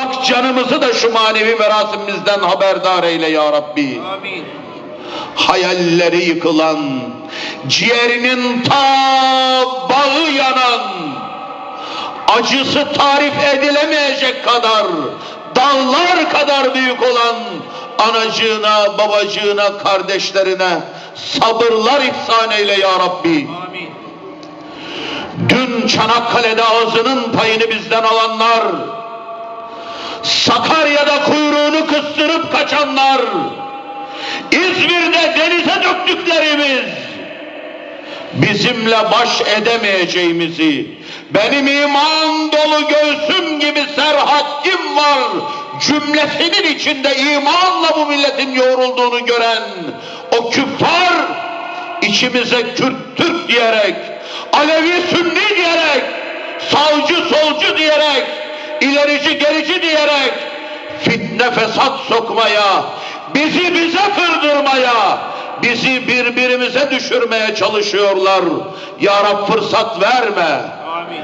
Bak canımızı da şu manevi merasimimizden haberdar eyle ya Rabbi. Amin. Hayalleri yıkılan, ciğerinin ta bağı yanan, acısı tarif edilemeyecek kadar, dağlar kadar büyük olan anacığına, babacığına, kardeşlerine sabırlar ihsan eyle ya Rabbi. Amin. Dün Çanakkale'de ağzının payını bizden alanlar, Sakarya'da kuyruğunu kıstırıp kaçanlar, İzmir'de denize döktüklerimiz, bizimle baş edemeyeceğimizi, benim iman dolu göğsüm gibi serhat kim var, cümlesinin içinde imanla bu milletin yoğrulduğunu gören o küffar, içimize Kürt Türk diyerek, Alevi Sünni diyerek, sağcı solcu diyerek, ilerici gerici diyerek, fitne fesat sokmaya, bizi bize kırdırmaya, bizi birbirimize düşürmeye çalışıyorlar. Ya Rab fırsat verme. Amin.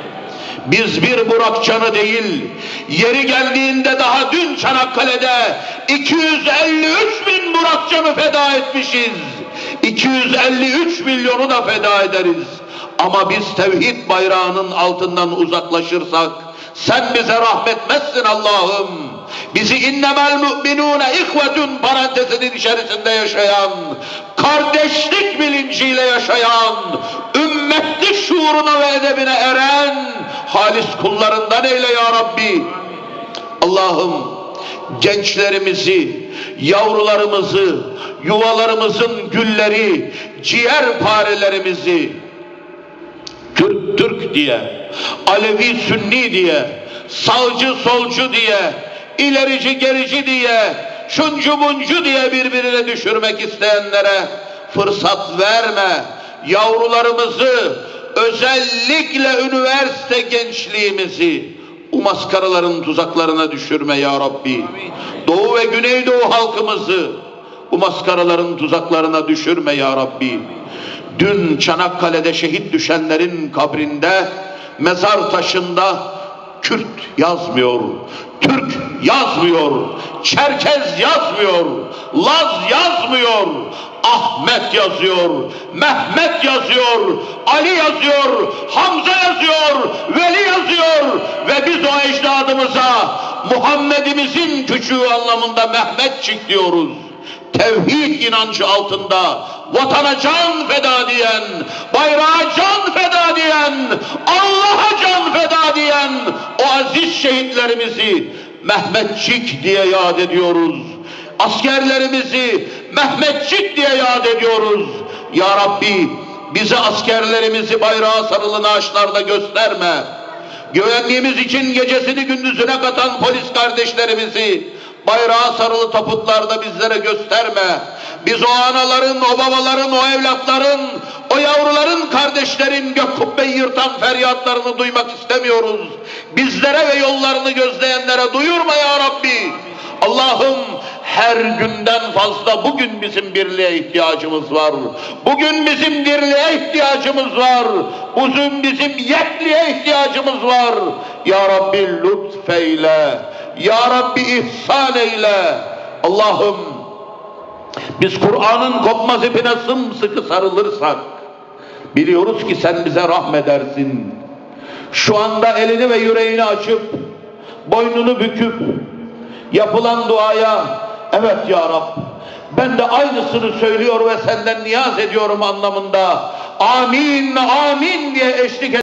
Biz bir Burakcan'ı değil, yeri geldiğinde daha dün Çanakkale'de 253 bin Burakcan'ı feda etmişiz. 253 milyonu da feda ederiz. Ama biz tevhid bayrağının altından uzaklaşırsak, sen bize rahmetmezsin Allah'ım. Bizi innemel müminune ihvetün parantezinin içerisinde yaşayan, kardeşlik bilinciyle yaşayan, ümmetlik şuuruna ve edebine eren halis kullarından eyle ya Rabbi. Allah'ım gençlerimizi, yavrularımızı, yuvalarımızın gülleri, ciğer parelerimizi Kürt Türk diye, Alevi Sünni diye, sağcı solcu diye, ilerici gerici diye, şuncu buncu diye birbirine düşürmek isteyenlere fırsat verme. Yavrularımızı, özellikle üniversite gençliğimizi bu maskaraların tuzaklarına düşürme ya Rabbi. Doğu ve Güneydoğu halkımızı bu maskaraların tuzaklarına düşürme ya Rabbi. Dün Çanakkale'de şehit düşenlerin kabrinde, mezar taşında Kürt yazmıyor, Türk yazmıyor, Çerkez yazmıyor, Laz yazmıyor, Ahmet yazıyor, Mehmet yazıyor, Ali yazıyor, Hamza yazıyor, Veli yazıyor ve biz o ecdadımıza Muhammed'imizin küçüğü anlamında Mehmetçik diyoruz. Tevhid inancı altında vatana can feda diyen, bayrağa can feda diyen, Allah'a can o aziz şehitlerimizi Mehmetçik diye yad ediyoruz. Askerlerimizi Mehmetçik diye yad ediyoruz. Ya Rabbi bize askerlerimizi bayrağa sarılı ağaçlarda gösterme. Güvenliğimiz için gecesini gündüzüne katan polis kardeşlerimizi bayrağa sarılı taputlarda bizlere gösterme. Biz o anaların, o babaların, o evlatların, o yavruların, kardeşlerin gök yırtan feryatlarını duymak istemiyoruz. Bizlere ve yollarını gözleyenlere duyurma ya Rabbi. Allah'ım her günden fazla bugün bizim birliğe ihtiyacımız var. Bugün bizim dirliğe ihtiyacımız var. Bugün bizim yekliğe ihtiyacımız var. Ya Rabbi lütfeyle. Ya Rabbi ihsan eyle. Allah'ım biz Kur'an'ın kopmaz ipine sımsıkı sarılırsak biliyoruz ki sen bize rahmedersin. Şu anda elini ve yüreğini açıp boynunu büküp yapılan duaya evet ya Rab ben de aynısını söylüyor ve senden niyaz ediyorum anlamında amin amin diye eşlik